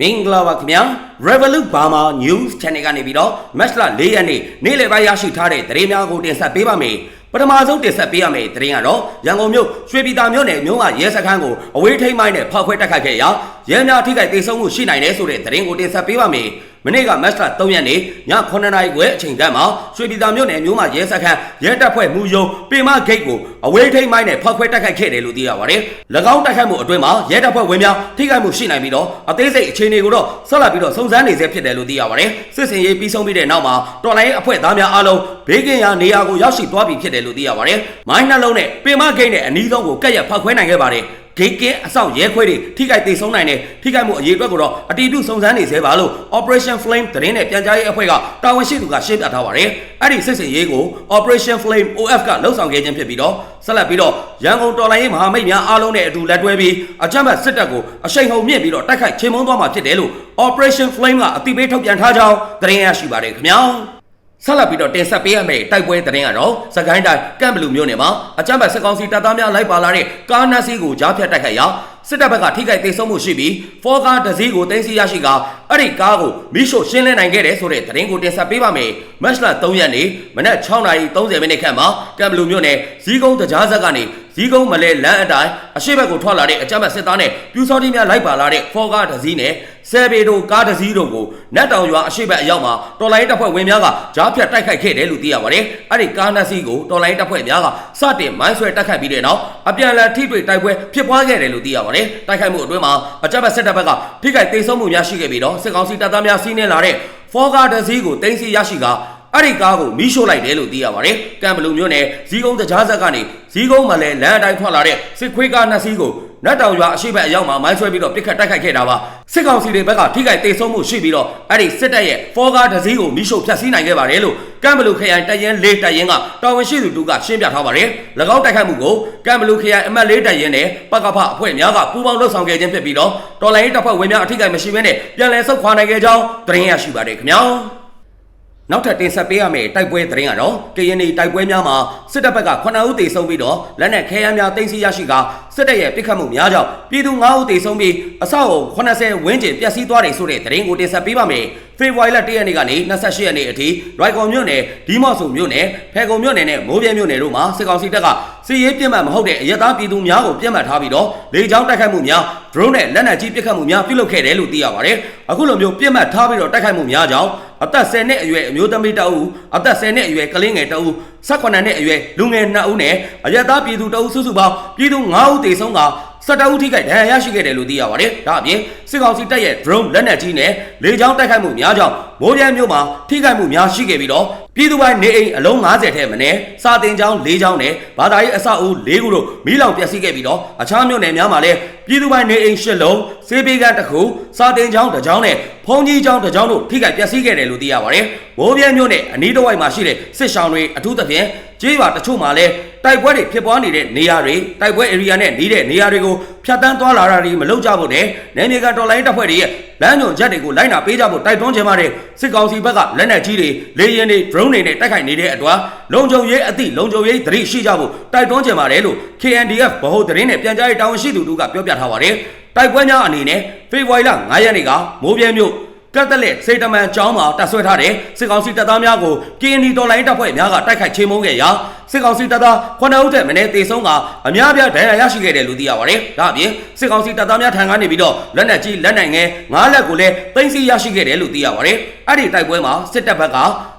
မင်္ဂလာပါခင်ဗျာ Revolut Burma News Channel ကနေပြီးတော့ match လ၄ရက်နေ့နေ့လယ်ပိုင်းရရှိထားတဲ့သတင်းများကိုတင်ဆက်ပေးပါမယ်ပထမဆုံးတင်ဆက်ပေးရမယ့်သတင်းကတော့ရန်ကုန်မြို့ရွှေပြည်သာမြို့နယ်မြို့ကရဲစခန်းကိုအဝေးထိန်းမိုင်းနဲ့ဖောက်ခွဲတိုက်ခိုက်ခဲ့ရာရဲများထိခိုက်ဒေဆုံးမှုရှိနိုင်တယ်ဆိုတဲ့သတင်းကိုတင်ဆက်ပေးပါမယ် မနေ့ကမတ်လ3ရက်နေ့ည9:00နာရီခွဲအချိန်ကမှရွှေပြည်သာမြို့နယ်မြို့မှာရဲစခန်းရဲတပ်ဖွဲ့မူယုံပေမဂိတ်ကိုအဝေးထိန်းမိုင်းနဲ့ဖောက်ခွဲတိုက်ခိုက်ခဲ့တယ်လို့သိရပါတယ်။၎င်းတိုက်ခိုက်မှုအတွင်းမှာရဲတပ်ဖွဲ့ဝင်များထိခိုက်မှုရှိနိုင်ပြီးတော့အသေးစိတ်အခြေအနေကိုတော့ဆက်လက်ပြီးတော့စုံစမ်းနေဆဲဖြစ်တယ်လို့သိရပါတယ်။စစ်စင်ရေးပြီးဆုံးပြီးတဲ့နောက်မှာတော်လိုင်းအဖွဲ့သားများအားလုံးဘေးကင်းရာနေရာကိုရောက်ရှိသွားပြီဖြစ်တယ်လို့သိရပါတယ်။မိုင်းနှလုံးနဲ့ပေမဂိတ်နဲ့အနီးဆုံးကိုကက်ရက်ဖောက်ခွဲနိုင်ခဲ့ပါတယ်။ ဂိတ်ကင်းအဆောင်ရဲခွဲတွေထိခိုက်သေးဆုံးနိုင်တဲ့ထိခိုက်မှုအရေးအတွက်ကိုတော့အတီးပြုစုံစမ်းနေသေးပါလို့ Operation Flame သတင်းနဲ့ပြန်ကြားရေးအဖွဲ့ကတာဝန်ရှိသူကရှင်းပြထားပါတယ်။အဲ့ဒီစစ်စင်ရေးကို Operation Flame OF ကလှုပ်ဆောင်ခဲ့ခြင်းဖြစ်ပြီးတော့ဆက်လက်ပြီးတော့ရန်ကုန်တော်လိုင်းရေးမဟာမိတ်များအားလုံးနဲ့အတူလက်တွဲပြီးအကြမ်းဖက်စစ်တပ်ကိုအရှိန်ဟုန်မြင့်ပြီးတော့တိုက်ခိုက်ချေမှုန်းသွားမှာဖြစ်တယ်လို့ Operation Flame ကအတိပေးထုတ်ပြန်ထားကြောင်းသတင်းရရှိပါတယ်ခင်ဗျာ။ ဆက်လက်ပြီးတော့တင်ဆက်ပေးရမယ့်တိုက်ပွဲသတင်းကတော့စကိုင်းတိုင်းကမ်ဘလူမြို့နယ်မှာအကြမ်းဖက်စစ်ကောင်စီတပ်သားများလိုက်ပါလာတဲ့ကားနက်စီးကိုကြားဖြတ်တိုက်ခိုက်ရာစစ်တပ်ဘက်ကထိခိုက်ဒေဆုံးမှုရှိပြီးဖောကားတစ်စီးကိုတင်စီရရှိကအဲ့ဒီကားကိုမိရှို့ရှင်းလင်းနိုင်ခဲ့တယ်ဆိုတဲ့သတင်းကိုတင်ဆက်ပေးပါမယ်။မတ်လ3ရက်နေ့မနက်6:30မိနစ်ခန့်မှာကမ်ဘလူမြို့နယ်ဇီးကုန်းတကြားဆက်ကနေဇီးကုန်းမလဲလမ်းအတိုင်းအရှိတ်ဘက်ကိုထွက်လာတဲ့အကြမ်းဖက်စစ်သားနဲ့ပြူစောတိများလိုက်ပါလာတဲ့ဖောကားတစ်စီးနဲ့ ဆယ်ပေတို့ကားတစ်စီးတို့ကိုနတ်တောင်ရွာအရှိတ်ဘက်အရောက်မှာတော်လိုင်းတပ်ဖွဲ့ဝင်များကကြားဖြတ်တိုက်ခိုက်ခဲ့တယ်လို့သိရပါတယ်။အဲ့ဒီကားနှစ်စီးကိုတော်လိုင်းတပ်ဖွဲ့များကစတင်မိုင်းဆွဲတိုက်ခိုက်ပြီးတဲ့နောက်အပြန်အလှန်ထိတွေ့တိုက်ပွဲဖြစ်ပွားခဲ့တယ်လို့သိရပါတယ်။တိုက်ခိုက်မှုအတွင်းမှာအကြမ်းဖက်စစ်တပ်ဘက်ကထိခိုက်ဒေဆုံးမှုများရှိခဲ့ပြီးတော့စစ်ကောင်စီတပ်သားများစီးနင်းလာတဲ့ဖောကားတစ်စီးကိုတင်စီရရှိက အဲ့ဒီကားကိုမီးရှို့လိုက်တယ်လို့သိရပါတယ်။ကံဘလူမျိုးနယ်ဇီးကုန်းတကြားဆက်ကနေဇီးကုန်းမှာလည်းလမ်းအတိုင်းထွက်လာတဲ့စစ်ခွေးကားနှစ်စီးကိုနတ်တောင်ရွာအရှိတ်ဘက်အရောက်မှာမိုင်းဆွဲပြီးတော့ပစ်ခတ်တိုက်ခိုက်ခဲ့တာပါ။စစ်ကောင်စီတွေဘက်ကထိခိုက်ဒေဆုံးမှုရှိပြီးတော့အဲ့ဒီစစ်တပ်ရဲ့ဖောကားတစ်စီးကိုမီးရှို့ဖျက်ဆီးနိုင်ခဲ့ပါတယ်လို့ကံဘလူခရိုင်တရင်လေးတရင်ကတာဝန်ရှိသူတို့ကရှင်းပြထားပါတယ်။၎င်းတိုက်ခိုက်မှုကိုကံဘလူခရိုင်အမှတ်လေးတရင်နဲ့ပကဖအဖွဲ့များကပူးပေါင်းလှုပ်ဆောင်ခဲ့ခြင်းဖြစ်ပြီးတော့တော်လိုင်းရေးတပ်ဖွဲ့ဝင်များအထိခိုက်မရှိဘဲနဲ့ပြန်လည်ဆုတ်ခွာနိုင်ခဲ့ကြောင်းသတင်းရရှိပါတယ်ခင်ဗျာ။ နောက်ထပ်တင်ဆက်ပေးရမယ့်တိုက်ပွဲသတင်းကတော့ကရင်နီတိုက်ပွဲများမှာစစ်တပ်ဘက်က9ဦးသေဆုံးပြီးတော့လက်နက်ခဲယမ်းများတင်စီရရှိကစစ်တပ်ရဲ့ပစ်ခတ်မှုများကြောင့်ပြည်သူ9ဦးသေဆုံးပြီးအဆောက်အုံ80ဝန်းကျင်ပျက်စီးသွားတယ်ဆိုတဲ့သတင်းကိုတင်ဆက်ပေးပါမယ်။ဖေဖော်ဝါရီလ1ရက်နေ့ကနေ28ရက်နေ့အထိရိုက်ကော်မြို့နယ်ဒီမော့ဆိုမြို့နယ်ဖဲကုံမြို့နယ်နဲ့မိုးပြဲမြို့နယ်တို့မှာစစ်ကောင်စီတပ်ကစစ်ရေးပြစ်မှတ်မဟုတ်တဲ့အရက်သားပြည်သူများကိုပြစ်မှတ်ထားပြီးတော့လေကြောင်းတိုက်ခိုက်မှုများ drone နဲ့လက်နက်ကြီးပစ်ခတ်မှုများပြုလုပ်ခဲ့တယ်လို့သိရပါတယ်။အခုလိုမျိုးပြစ်မှတ်ထားပြီးတော့တိုက်ခိုက်မှုများကြောင့် အသက်10နှစ်အရွယ်အမျိုးသမီးတအုပ်အသက်10နှစ်အရွယ်ကလေးငယ်တအုပ်18နှစ်အရွယ်လူငယ်2ဦးနဲ့အရက်သားပြည်သူတအုပ်စုစုပေါင်းပြည်သူ9ဦးသေဆုံးကစတအုပ်ထိခိုက်ဒဏ်ရာရရှိခဲ့တယ်လို့သိရပါတယ်။ဒါအပြင်စစ်ကောင်စီတပ်ရဲ့ drone လက်နက်ကြီးနဲ့လေကြောင်းတိုက်ခိုက်မှုများကြောင့် မိုးပြဲမြို့မှာထိခိုက်မှုများရှိခဲ့ပြီးတော့ပြည်သူပိုင်းနေအိမ်အလုံး90ထဲမနည်းစာတင်ကျောင်း၄ကျောင်းနဲ့ဘာသာရေးအဆောက်အဦ၄ခုတို့မီးလောင်ပျက်စီးခဲ့ပြီးတော့အခြားမြို့နယ်များမှာလည်းပြည်သူပိုင်းနေအိမ်၈လုံးစေးပေးကတစ်ခုစာတင်ကျောင်းတစ်ကျောင်းနဲ့ဖုံကြီးကျောင်းတစ်ကျောင်းတို့ထိခိုက်ပျက်စီးခဲ့တယ်လို့သိရပါတယ်။မိုးပြဲမြို့နယ်အနီးတစ်ဝိုက်မှာရှိတဲ့စစ်ရှောင်းတွေအထူးသဖြင့်ကျေးရွာတချို့မှာလည်းတိုက်ပွဲတွေဖြစ်ပွားနေတဲ့နေရာတွေတိုက်ပွဲ area နဲ့နေတဲ့နေရာတွေကိုဖြတ်တန်းသွားလာတာတွေမလုပ်ကြဖို့နဲ့နယ်မြေကတော်လိုင်းတပ်ဖွဲ့တွေရဲ့လမ်းညွန်ချက်တွေကိုလိုက်နာပေးကြဖို့တိုက်တွန်းချင်ပါတယ်စစ်ကောင်စီဘက်ကလက်နက်ကြီးတွေလေယာဉ်တွေ drone တွေနဲ့တိုက်ခိုက်နေတဲ့အတွက်လုံခြုံရေးအသည့်လုံခြုံရေးသတိရှိကြဖို့တိုက်တွန်းချင်ပါတယ်လို့ KNDF ဗဟိုသတင်းနဲ့ပြန်ကြားရေးတာဝန်ရှိသူတို့ကပြောပြထားပါတယ်တိုက်ပွဲများအနေနဲ့ဖေဖော်ဝါရီလ9ရက်နေ့ကမိုးပြဲမြို့ ကတ်တလက်စေတမန်ကျောင်းမှာတပ်ဆွဲထားတဲ့စစ်ကောင်စီတပ်သားများကို KND တော်လိုင်းတပ်ဖွဲ့များကတိုက်ခိုက်ချေမှုန်းခဲ့ရာစစ်ကောင်စီတပ်သား9ဦးထက်မနည်းတေဆုံးကအများပြားဒဏ်ရာရရှိခဲ့တယ်လို့သိရပါတယ်။ဒါအပြင်စစ်ကောင်စီတပ်သားများထံကနေပြီးတော့လက်နက်ကြီးလက်နက်ငယ်၅လက်ကိုလည်းသိမ်းဆည်းရရှိခဲ့တယ်လို့သိရပါတယ်။အဲ့ဒီတိုက်ပွဲမှာစစ်တပ်ဘက်က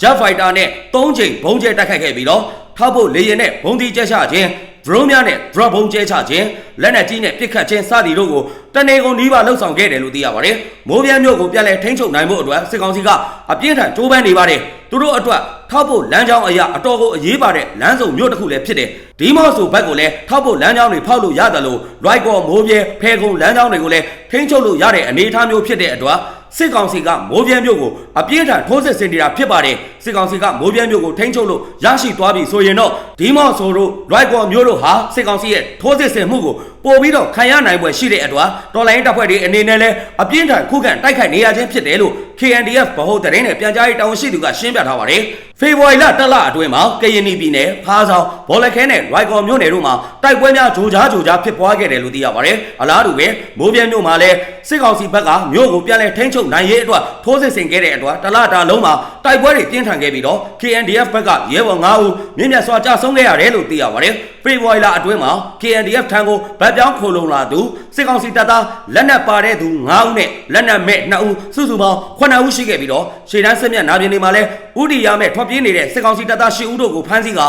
Jet Fighter နဲ့၃ချိန်ဘုံကျဲတိုက်ခိုက်ခဲ့ပြီးတော့ထောက်ဖို့လေရင်နဲ့ဘုံဒီကျဲချခြင်း drone များနဲ့ drop ဘုံကျဲချခြင်းလက်နက်ကြီးနဲ့ပစ်ခတ်ခြင်းစသည်တို့ကိုတနေကုန်နီးပါလှုပ်ဆောင်ခဲ့တယ်လို့သိရပါတယ်။မိုးပြဲမြို့ကိုပြန်လည်ထိန်းချုပ်နိုင်ဖို့အတွက်စစ်ကောင်စီကအပြင်းထန်ကြိုးပမ်းနေပါတယ်။သူတို့အတွက်ထောက်ဖို့လမ်းကြောင်းအရာအတော်ကိုအရေးပါတဲ့လမ်းစုံမြို့တစ်ခုလည်းဖြစ်တယ်။ဒီမော့ဆိုဘက်ကိုလည်းထောက်ဖို့လမ်းကြောင်းတွေဖောက်လို့ရတယ်လို့ right ကောမိုးပြဲဖဲကုန်းလမ်းကြောင်းတွေကိုလည်းထိန်းချုပ်လို့ရတဲ့အနေအထားမျိုးဖြစ်တဲ့အတွက် စစ်ကောင်စီကမိုးပြဲမြို့ကိုအပြင်းထန်ထိုးစစ်ဆင်နေတာဖြစ်ပါတယ်စစ်ကောင်စီကမိုးပြဲမြို့ကိုထိန်းချုပ်လို့ရရှိသွားပြီဆိုရင်တော့ဒီမော့ဆိုတို့ right ကောမြို့တို့ဟာစစ်ကောင်စီရဲ့ထိုးစစ်ဆင်မှုကိုပို့ပြီးတော့ခံရနိုင်ပွဲရှိတဲ့အတွက်တော်လိုင်းတပ်ဖွဲ့တွေအနေနဲ့လည်းအပြင်းထန်ခုခံတိုက်ခိုက်နေရခြင်းဖြစ်တယ်လို့ KNDF ဗဟိုသတင်းနဲ့ပြန်ကြားရေးတာဝန်ရှိသူကရှင်းပြထားပါတယ်။ ဖေဖော်ဝါရီလတက်လအတွင်းမှာကရင်ပြည်နယ်ဖားဆောင်ဘောလခဲနဲ့ရိုက်ကော်မြို့နယ်တို့မှာတိုက်ပွဲများဂျိုကြားဂျိုကြားဖြစ်ပွားခဲ့တယ်လို့သိရပါတယ်။အလားတူပဲမိုးပြဲမြို့မှာလည်းစစ်ကောင်စီဘက်ကမြို့ကိုပြန်လည်ထိန်းချုပ်နိုင်ရေးအတွက်ထိုးစစ်ဆင်ခဲ့တဲ့အတွက်တလတာလုံးမှာတိုက်ပွဲတွေပြင်းထန်ခဲ့ပြီးတော့ KNDF ဘက်ကရဲဘော်9ဦးမြင့်မြတ်စွာကြာဆုံးခဲ့ရတယ်လို့သိရပါတယ်။ဖေဖော်ဝါရီလအတွင်းမှာ KNDF ထံကိုဗတ်ပြောင်းခိုလုံလာသူစစ်ကောင်စီတပ်သားလက်နက်ပါတဲ့သူ9ဦးနဲ့လက်နက်မဲ့2ဦးစုစုပေါင်း9ဦးရှိခဲ့ပြီးတော့ရှေ့တန်းစစ်မြတ်နာပြင်တွေမှာလည်းဥတီရမဲ့ထွက်ပြေးနေတဲ့စစ်ကောင်စီတပ်သား10ဦးတို့ကိုဖမ်းဆီးက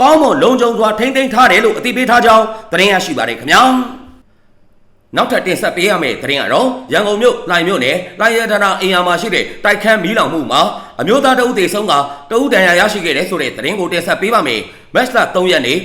ကောင်းမွန်လုံခြုံစွာထိန်းသိမ်းထားတယ်လို့အသိပေးထားကြောင်းသတင်းရရှိပါတယ်ခင်ဗျာနောက်ထပ်တင်ဆက်ပေးရမယ့်သတင်းကတော့ရန်ကုန်မြို့လိုင်မြို့နယ်လိုင်ရတနာအင်ယာမှာရှိတဲ့တိုက်ခန်းမီးလောင်မှုမှာ အမျိုးသားတအုပ်သေးဆုံးကတအုပ်တန်ရာရရှိခဲ့တဲ့ဆိုတဲ့သတင်းကိုတင်ဆက်ပေးပါမယ်။မက်စလာ3ရက်နေ့ည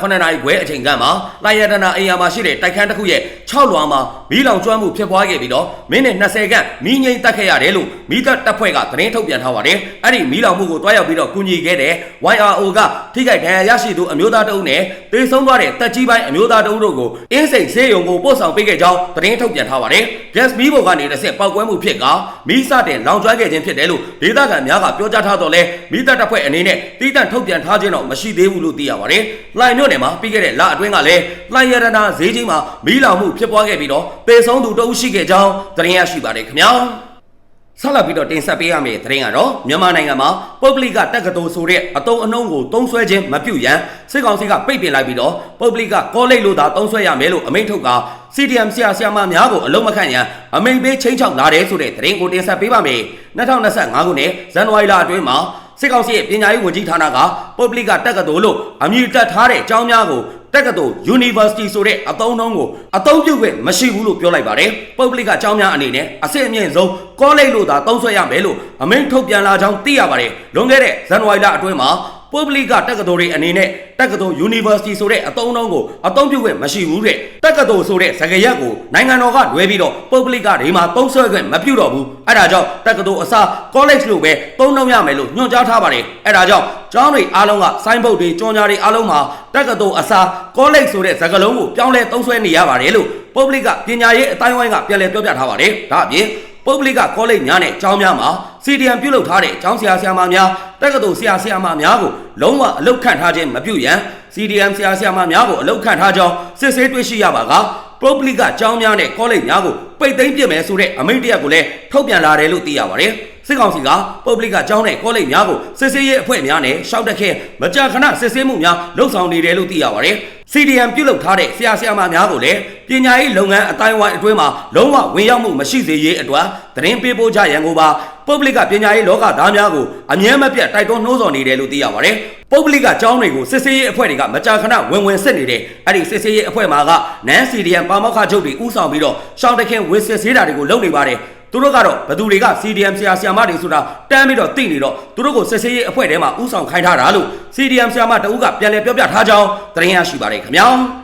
9နာရီခွဲအချိန်ကမှာလိုင်ရတနာအင်ယာမှာရှိတဲ့တိုက်ခန်းတစ်ခုရဲ့6လွာမှာမီးလောင်ကျွမ်းမှုဖြစ်ပွားခဲ့ပြီးတော့မိနစ်20ခန့်မီးငိမ့်တက်ခဲ့ရတယ်လို့မိသက်တပ်ဖွဲ့ကသတင်းထုတ်ပြန်ထားပါတယ်။အဲ့ဒီမီးလောင်မှုကိုတွားရောက်ပြီးတော့ကူညီခဲ့တဲ့ YRO ကထိခိုက်ဒဏ်ရာရရှိသူအမျိုးသားတအုပ်နဲ့တေဆုံးသွားတဲ့တက်ကြီးပိုင်းအမျိုးသားတအုပ်တို့ကိုအင်းစိန်ဆေးရုံကိုပို့ဆောင်ပေးခဲ့ကြောင်းသတင်းထုတ်ပြန်ထားပါတယ်။ gas မီးပုံကနေတစ်ဆက်ပောက်ကွဲမှုဖြစ်ကမီးစတင်လောင်ကျွမ်းခဲ့ခြင်းဖြစ်တယ်လို့ဒေသခံများကပြောကြားထားတော့လဲမိသက်တပ်ဖွဲ့အနေနဲ့တိကျထုတ်ပြန်ထားခြင်းတော့မရှိသေးဘူးလို့သိရပါတယ်။လိုင်မြို့နယ်မှာပြီးခဲ့တဲ့လအတွင်းကလည်းလိုင်ရတနာဈေးကြီးမှာမီးလောင်မှုဖြစ်ပွားခဲ့ပြီးတော့ပေဆုံးသူတအုပ်ရှိခဲ့ကြောင်းသတင်းရရှိပါတယ်ခင်ဗျာ။ဆက်လက်ပြီးတော့တင်ဆက်ပေးရမယ့်သတင်းကတော့မြန်မာနိုင်ငံမှာပုဂ္ဂလိကတက္ကသိုလ်ဆိုတဲ့အတုံးအနှုံးကိုတုံးဆွဲခြင်းမပြုရန်စစ်ကောင်စီကပိတ်ပင်လိုက်ပြီးတော့ပုဂ္ဂလိကကောလိပ်လို့သာတုံးဆွဲရမယ်လို့အမိန့်ထုတ်က CDM ဆရာဆရာမများကိုအလုံးမခန့်ရန်အမိန့်ပေးချင်းချောက်လာတယ်ဆိုတဲ့သတင်းကိုတင်ဆက်ပေးပါမယ်။ 2025ခုနှစ်ဇန်နဝါရီလအတွင်းမှာစစ်ကောင်စီရဲ့ပညာရေးဝန်ကြီးဌာနကပုဂ္ဂလိကတက္ကသိုလ်လို့အမည်တပ်ထားတဲ့အကြောင်းများကိုတက္ကသိုလ် University ဆိုတဲ့အသုံးအနှုန်းကိုအသုံးပြုခွင့်မရှိဘူးလို့ပြောလိုက်ပါတယ်။ပုဂ္ဂလိကအကြောင်းများအနေနဲ့အဆင့်အမြင့်ဆုံးကောလိပ်လို့သာသုံးဆွဲရမယ်လို့အမိန့်ထုတ်ပြန်လာကြောင်းသိရပါတယ်။လွန်ခဲ့တဲ့ဇန်နဝါရီလအတွင်းမှာ ပုဂ္ဂလိကတက္ကသိုလ်တွေအနေနဲ့တက္ကသိုလ် University ဆိုတဲ့အသုံးအနှုန်းကိုအသုံးပြုခွင့်မရှိဘူးတဲ့တက္ကသိုလ်ဆိုတဲ့စကားရပ်ကိုနိုင်ငံတော်ကလွဲပြီးတော့ပုဂ္ဂလိကတွေမှာသုံးဆွဲခွင့်မပြုတော့ဘူးအဲ့ဒါကြောင့်တက္ကသိုလ်အစား college လို့ပဲသုံးနှုန်းရမယ်လို့ညွှန်ကြားထားပါတယ်အဲ့ဒါကြောင့်ကျောင်းတွေအားလုံးကဆိုင်းဘုတ်တွေကြော်ညာတွေအားလုံးမှာတက္ကသိုလ်အစား college ဆိုတဲ့စကားလုံးကိုပြောင်းလဲသုံးဆွဲနေရပါတယ်လို့ပုဂ္ဂလိကပညာရေးအတိုင်းဝိုင်းကပြန်လည်ပြောပြထားပါတယ်ဒါအပြင် ပုဂ္ဂလိကကောလိပ်များနဲ့ကျောင်းများမှာ CDM ပြုလုပ်ထားတဲ့ကျောင်းဆရာဆရာမများတက္ကသိုလ်ဆရာဆရာမများကိုလုံးဝအလုတ်ခန့်ထားခြင်းမပြုရန် CDM ဆရာဆရာမများကိုအလုတ်ခန့်ထားကြောင်းစစ်ဆေးတွေ့ရှိရပါကပုဂ္ဂလိကကျောင်းများနဲ့ကောလိပ်များကိုပိတ်သိမ်းပြစ်မယ်ဆိုတဲ့အမိန့်တရက်ကိုလည်းထုတ်ပြန်လာတယ်လို့သိရပါတယ်စစ်ကောင်စီကပုဂ္ဂလိကကျောင်းနဲ့ကောလိပ်များကိုစစ်ဆေးရေးအဖွဲ့များနဲ့ရှောက်တက်ခဲမကြာခဏစစ်ဆေးမှုများလှုပ်ဆောင်နေတယ်လို့သိရပါတယ်။ CDM ပြုလုပ်ထားတဲ့ဆရာဆရာမများကိုလည်း ပညာရေးလုပ်ငန်းအတိုင်းဝိုင်းအတွင်းမှာလုံးဝဝင်ရောက်မှုမရှိစေရေးအတွက်သတင်းပေးပို့ကြရန်ကိုပါပုဂ္ဂလိကပညာရေးလောကသားများကိုအမြဲမပြတ်တိုက်တွန်းနှိုးဆော်နေတယ်လို့သိရပါတယ်။ပုဂ္ဂလိကကျောင်းတွေကိုစစ်ဆေးရေးအဖွဲ့တွေကမကြာခဏဝင်ဝင်စစ်နေတယ်။အဲ့ဒီစစ်ဆေးရေးအဖွဲ့မှာကနန်း CDM ပါမောက္ခချုပ်တွေဥဆောင်ပြီးတော့ရှောင်းတခင်ဝင်စစ်ဆေးတာတွေကိုလုပ်နေပါတယ်။သူတို့ကတော့ဘသူတွေက CDM ဆရာဆရာမတွေဆိုတာတန်းပြီးတော့သိနေတော့သူတို့ကိုစစ်ဆေးရေးအဖွဲ့ထဲမှာဥဆောင်ခိုင်းထားတာလို့ CDM ဆရာမတဦးကပြန်လည်ပြောပြထားကြောင်းသတင်းရရှိပါတယ်ခင်ဗျာ